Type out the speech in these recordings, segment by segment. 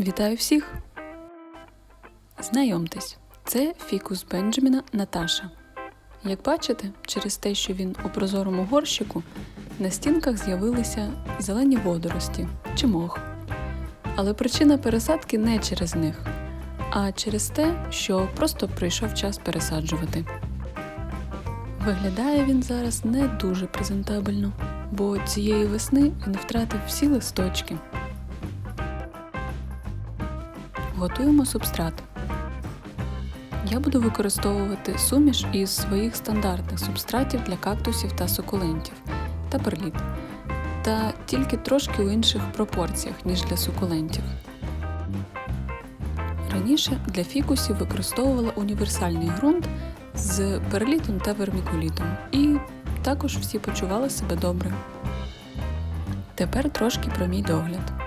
Вітаю всіх! Знайомтесь, це фікус Бенджаміна Наташа. Як бачите, через те, що він у прозорому горщику, на стінках з'явилися зелені водорості чи мох. Але причина пересадки не через них, а через те, що просто прийшов час пересаджувати. Виглядає він зараз не дуже презентабельно, бо цієї весни він втратив всі листочки. Готуємо субстрат. Я буду використовувати суміш із своїх стандартних субстратів для кактусів та сукулентів та перліт, та тільки трошки у інших пропорціях, ніж для сукулентів. Раніше для фікусів використовувала універсальний ґрунт з перлітом та вермікулітом, і також всі почували себе добре. Тепер трошки про мій догляд.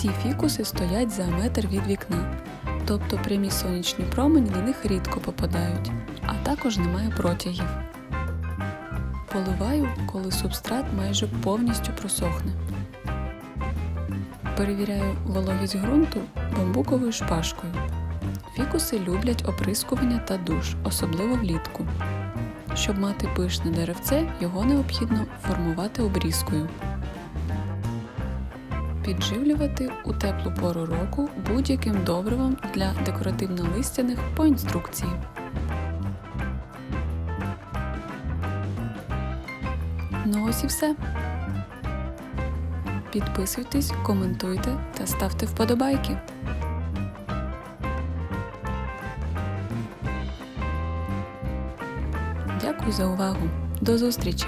Всі фікуси стоять за метр від вікна, тобто прямі сонячні промені на них рідко попадають, а також немає протягів. Поливаю, коли субстрат майже повністю просохне. Перевіряю вологість ґрунту бамбуковою шпажкою. Фікуси люблять оприскування та душ, особливо влітку. Щоб мати пишне деревце, його необхідно формувати обрізкою. Підживлювати у теплу пору року будь-яким добривом для декоративно-листяних по інструкції. Ну ось і все. Підписуйтесь, коментуйте та ставте вподобайки. Дякую за увагу. До зустрічі!